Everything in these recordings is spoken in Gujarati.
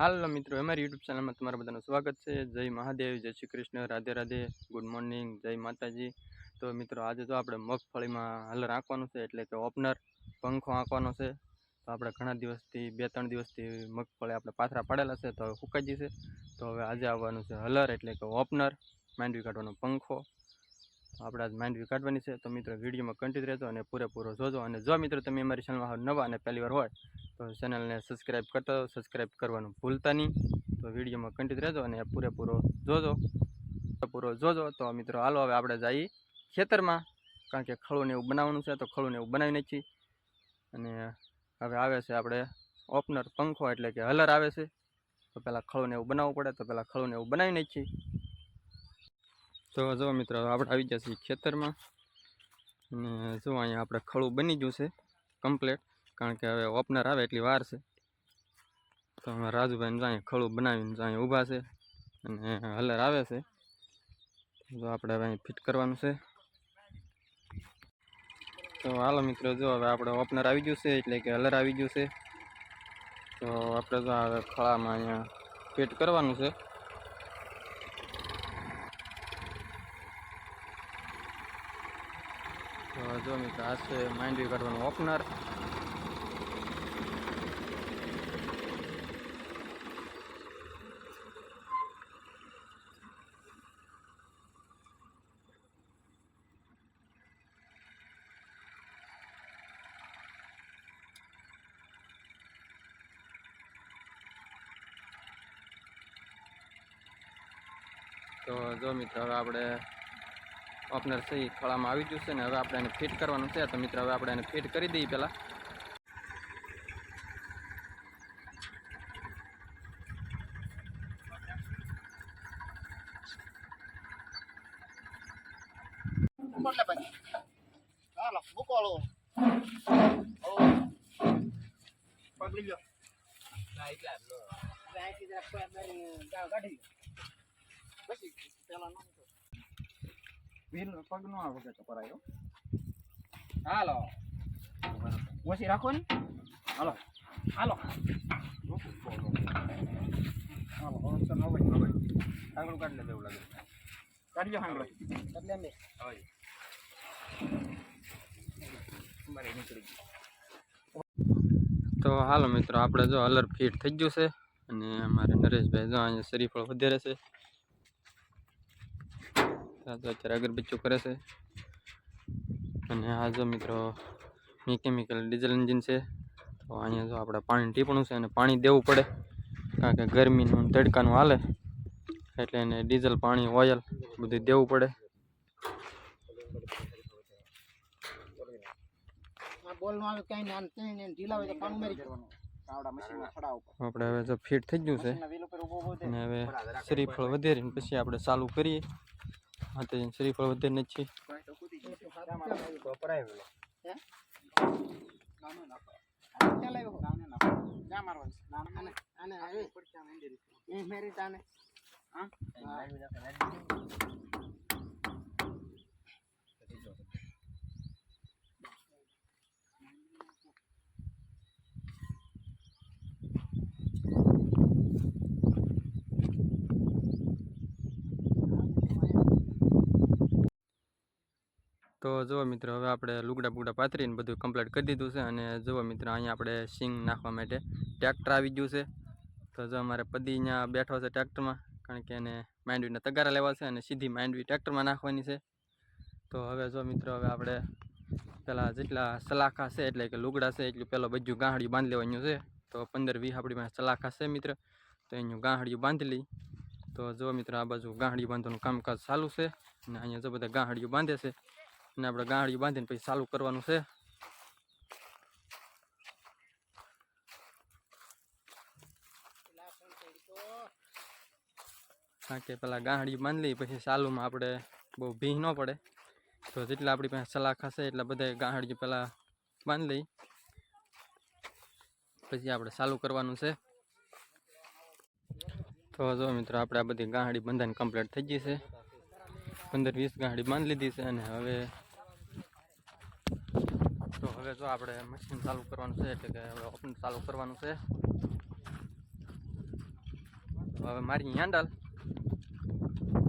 હાલો મિત્રો, અમારી યુટ્યુબ ચેનલમાં તમારા બધાનું સ્વાગત છે. જય મહાદેવ, જય શ્રી કૃષ્ણ, રાધે રાધે, ગુડ મોર્નિંગ, જય માતાજી. તો મિત્રો, આજે તો આપણે મગફળીમાં હલર આંકવાનું છે, એટલે કે ઓપનર, પંખો આંકવાનો છે. તો આપણે ઘણા દિવસથી, બે ત્રણ દિવસથી મગફળી આપણે પાથરા પાડેલા છે, તો હવે સુકાઈ જશે. તો હવે આજે આવવાનું છે હલર, એટલે કે ઓપનર, માંડવી કાઢવાનો પંખો. આપણે આજ માંડવી કાઢવાની છે. તો મિત્રો, વિડીયોમાં કન્ટિન્યુ રહેજો અને પૂરેપૂરો જોજો. અને જો મિત્રો, તમે અમારી ચેનલમાં નવા અને પહેલી વાર હોય, તો ચેનલને સબસ્ક્રાઈબ કરતો સબસ્ક્રાઈબ કરવાનું ભૂલતા નહીં. તો વિડીયોમાં કન્ટિન્યુ રહેજો અને પૂરેપૂરો જોજો. પૂરો જોજો. તો મિત્રો, હાલો હવે આપણે જઈએ ખેતરમાં. કારણ કે ખળું એવું બનાવવાનું છે, તો ખળું એવું બનાવી નાખી અને હવે આવે છે આપણે ઓપનર પંખો એટલે કે હલર આવે છે. તો પહેલાં ખળું એવું બનાવવું પડે. તો પહેલાં ખળું એવું બનાવી નાખી તો જો મિત્રો, આપણે આવી જશે ખેતરમાં. અને જો અહીંયા આપણે ખળું બની ગયું છે કમ્પ્લેટ કારણ કે હવે ઓપનર આવે એટલી વાર છે. તો અમે રાજુભાઈને જાય ખળું બનાવીને જાય ઊભા છે અને હલર આવે છે. તો આપણે હવે અહીં ફિટ કરવાનું છે. તો હાલો મિત્રો, જો હવે આપણે ઓપનર આવી ગયું છે, એટલે કે હલર આવી ગયું છે. તો આપણે જો હવે ખળામાં અહીંયા ફિટ કરવાનું છે તો જો મિત્રો આ છે માંડવી કાઢવાનું ઓપનર. તો જો મિત્રો હવે આપણે ઓપનર છે એ ખળામાં આવી ગયું છે ને હવે આપણે એને ફિટ કરવાનું છે. તો મિત્રો, હવે આપણે એને ફિટ કરી દઈએ પહેલાં. પછી, પેલા વીર પગનો આવે વગર કરાયો. હાલો. ઓછી રાખો ને. હાલો. હાલો. હાલો, હવે ચાલ હવે હવે આંગળું કાઢી લે એવું લાગે. કાઢી લો આંગળું એટલે અમે હવે મારે નીકળી તો હાલો મિત્રો, આપણે જો અલર ફિટ થઈ ગયું છે અને અમારે નરેશભાઈ જો અહીંયા શરીફળ વધારે છે. આ તો અત્યારે અગરબચ્ચું કરે છે. અને આ જો મિત્રો મિકેમિકલ ડીઝલ એન્જિન છે. તો અહીંયા જો આપણે પાણી ટીપણું છે અને પાણી દેવું પડે. કારણ કે ગરમીનું તડકાનું હાલે. એટલે એને ડીઝલ પાણી ઓઇલ બધું દેવું પડે. આ બોલ નો આવે કઈ ને આને કઈ ને ઢીલા હોય તો પાણી મારી જવાનું આવડા મશીનમાં ખડા ઉપર. આપણે હવે જો ફિટ થઈ ગયું છે. અને હવે શ્રીફળ વધારીને પછી આપણે ચાલુ કરીએ. તો શ્રીફળ વધે ને છે મેરી તાને હા તો જુઓ મિત્રો, હવે આપણે લુગડા બુગડા પાથરીને બધું કમ્પ્લીટ કરી દીધું છે અને જુઓ મિત્રો, અહીંયા આપણે સિંગ નાખવા માટે ટ્રેક્ટર આવી ગયું છે. તો જો અમારે પદી અહીંયા બેઠો છે ટ્રેક્ટરમાં કારણ કે એને માંડવીના તગારા લેવા છે અને સીધી માંડવી ટ્રેક્ટરમાં નાખવાની છે. તો હવે જો મિત્રો, હવે આપણે પેલા જેટલા સલાખા છે, એટલે કે લુગડા છે, એટલું પેલો બધું ગાંહડિયું બાંધી લેવાનું છે. તો પંદર વીસ આપણી પાસે સલાખા છે મિત્ર, તો એનું ગાંહડિયું બાંધી લઈ. તો જો મિત્રો, આ બાજુ ગાંહડિયું બાંધવાનું કામકાજ ચાલુ છે અને અહીંયા જો બધા ગાંહડિયું બાંધે છે અને આપણે ગાંહડિયું બાંધીને પછી ચાલુ કરવાનું છે. કારણ કે પેલા ગાંડી બાંધી લઈએ, પછી ચાલુમાં આપણે બહુ ભીહ ન પડે. તો જેટલા આપણી પાસે સલાખ હશે એટલા બધા ગાંડી પહેલાં બાંધી લઈ પછી આપણે ચાલુ કરવાનું છે. તો જો મિત્રો, આપણે આ બધી ગાંડી બંધાઈને કમ્પ્લીટ થઈ ગઈ છે. પંદર વીસ ગાંડી બાંધી લીધી છે અને હવે હવે જો આપણે મશીન ચાલુ કરવાનું છે, એટલે કે હવે ઓપન ચાલુ કરવાનું છે. હવે મારી હેન્ડલ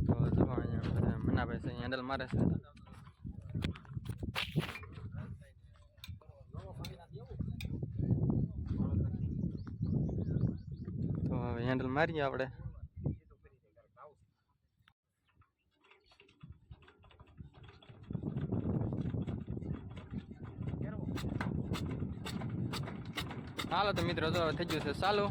તો અહીંયા મનાભાઈ છે હેન્ડલ મારે છે. તો હવે હેન્ડલ મારીએ આપણે. હાલો તો મિત્રો તો થઈ ગયું છે ચાલુ.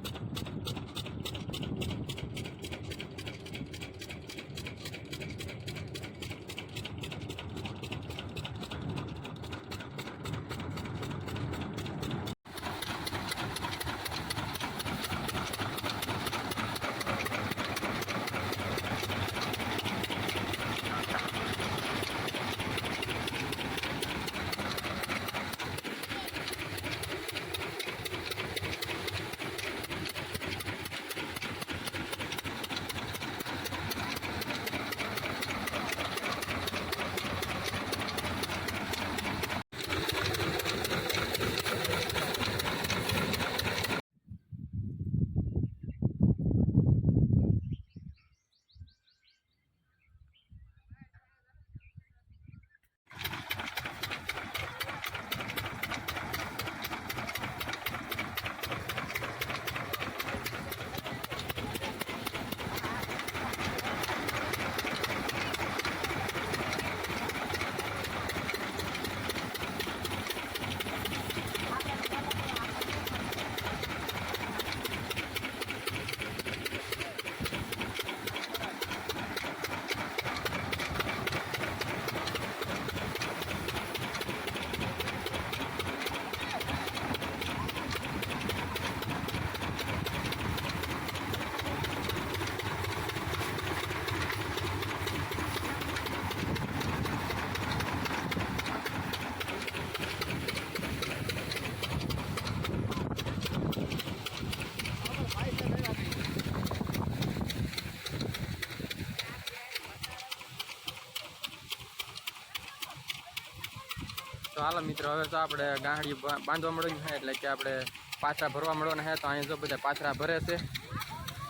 તો હાલો મિત્રો, હવે તો આપણે ગાંડી બાંધવા મળ્યું છે, એટલે કે આપણે પાછા ભરવા મળવાના છે, તો અહીંયા જો બધા પાછરા ભરે છે.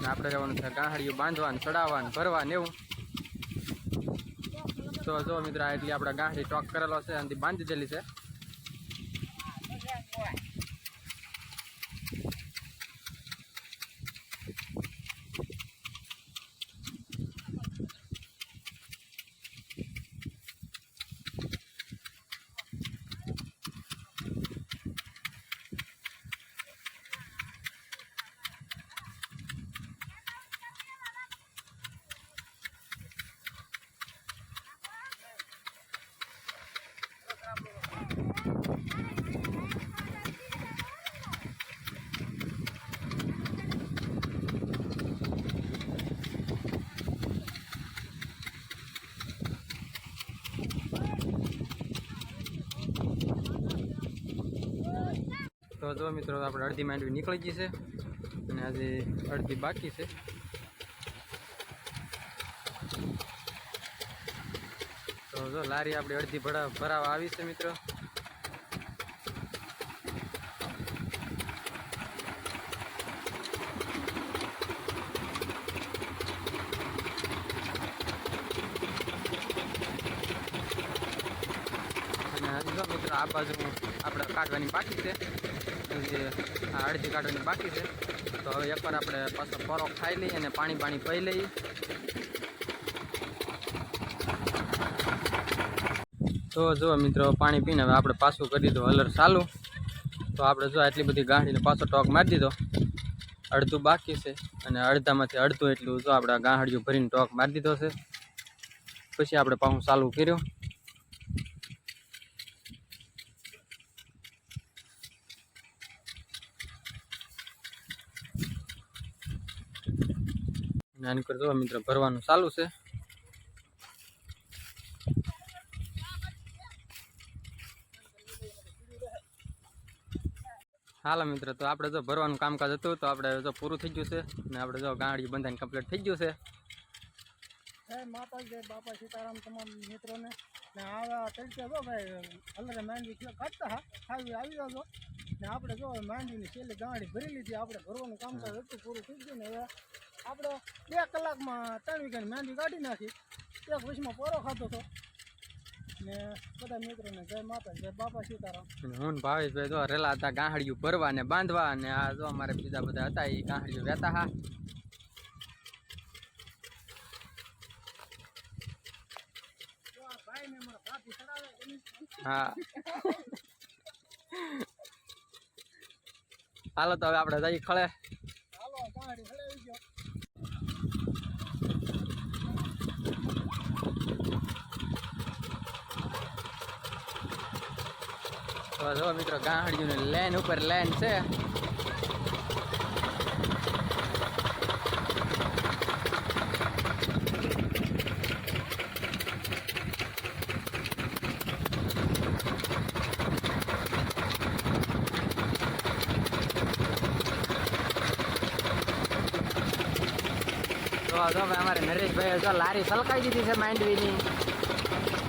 ને આપણે રહેવાનું છે ગાંહડીઓ બાંધવાનું ને ચડાવવા ભરવા ને એવું. તો જો મિત્રો એટલી આપણે ગાંહડી ટોક કરેલો છે અને બાંધી દેલી છે. તો જો મિત્રો, આપણે અડધી માંડવી નીકળી ગઈ છે અને આજે અડધી બાકી છે. તો જો લારી આપણી અડધી ભરા, ભરાવા આવી છે મિત્રો. મિત્રો, આ બાજુ આપણે કાઢવાની બાકી છે. હજી આ અડધી કાઢવાની બાકી છે. તો હવે એકવાર આપણે પાછો પરો ખાઈ લઈએ અને પાણી પાણી પી લઈએ. તો જો મિત્રો, પાણી પીને હવે આપણે પાછું કરી દીધું હલર ચાલુ. તો આપણે જો આટલી બધી ગાંઠીને પાછો ટોક મારી દીધો. અડધું બાકી છે અને અડધામાંથી અડધું એટલું જો આપણે ગાંઠિયું ભરીને ટોક મારી દીધો છે. પછી આપણે પાછું ચાલુ કર્યું. અને આની પર જો મિત્રો ભરવાનું ચાલુ છે. હાલો મિત્રો, તો આપણે જો ભરવાનું કામકાજ હતું, તો આપણે જો પૂરું થઈ ગયું છે. અને આપણે જો ગાડી બંધાઈને કમ્પ્લીટ થઈ ગયું છે. જય માતાજી જય બાપા સીતારામ તમામ મિત્રોને. ને આવા તરીકે જો ભાઈ અલરે માંડવી કાઢતા હા? ખાવી આવી જાજો ને આપણે જો માંડવીની છેલ્લી ગાંડી ભરી લીધી. આપણે ભરવાનું કામકાજ હતું, પૂરું થઈ ગયું ને હવે આપણે બે કલાકમાં ત્રણ વીઘાની મહેંદી કાઢી નાખી. એક વીસમાં પોરો ખાધો હતો ને બધા મિત્રોને જય માતા જય બાપા સીતારામ. હું ભાવેશભાઈ જો રેલા હતા ગાંહડિયું ભરવા ને બાંધવા અને આ જો અમારે બીજા બધા હતા એ ગાંહડિયું વહેતા હા. હા. હાલો તો હવે આપણે જઈ ખળે. હાલો ગાડી જો મિત્રો ગાંહડિયું લેન ઉપર લેન છે. તો હવે અમારે નરેશભાઈ જો લારી સલકાઈ દીધી છે માંડવીની.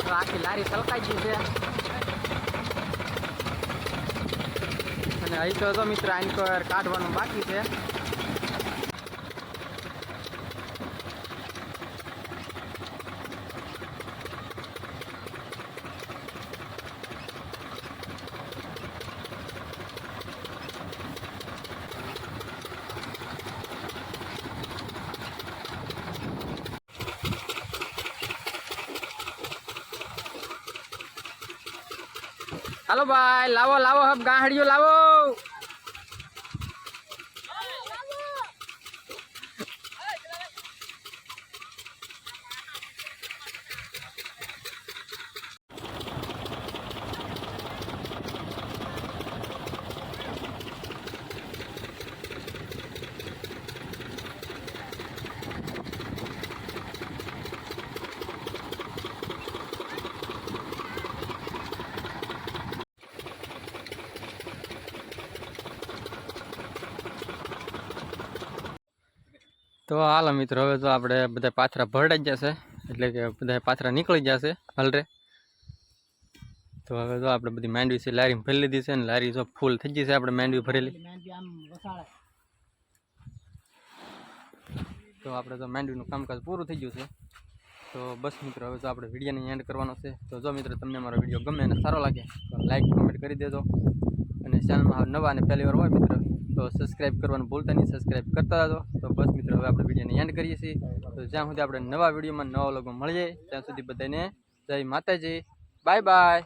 તો આખી લારી સલકાઈ દીધી છે. અહીં તો હતો મિત્ર, આની પર કાઢવાનું બાકી છે. હાલો ભાઈ, લાવો લાવો હબ ગાંહડીઓ લાવો. તો હાલો મિત્રો, હવે તો આપણે બધા પાથરા ભરડાઈ જશે એટલે કે બધા પાથરા નીકળી જશે હલરે તો હવે તો આપણે બધી માંડવી છે લારી ભરી લીધી છે, અને લારી જો ફૂલ થઈ ગઈ છે, આપણે માંડવી ભરેલી. તો આપણે તો માંડવીનું કામકાજ પૂરું થઈ ગયું છે. તો બસ મિત્રો, હવે તો આપણે વિડીયોને એન્ડ કરવાનો છે. તો જો મિત્રો, તમને મારો વીડિયો ગમે અને સારો લાગે, તો લાઇક કમેન્ટ કરી દેજો. અને ચેનલમાં નવા અને પહેલી વાર હોય મિત્રો તો સબસ્ક્રાઈબ કરવાનું ભૂલતા નહીં સબસ્ક્રાઈબ કરતા હતો તો બસ મિત્રો, હવે આપણે વિડીયોને એન્ડ કરીએ છીએ. તો જ્યાં સુધી આપણે નવા વિડીયોમાં નવા લોકો મળીએ ત્યાં સુધી બધાને જય માતાજી. Bye bye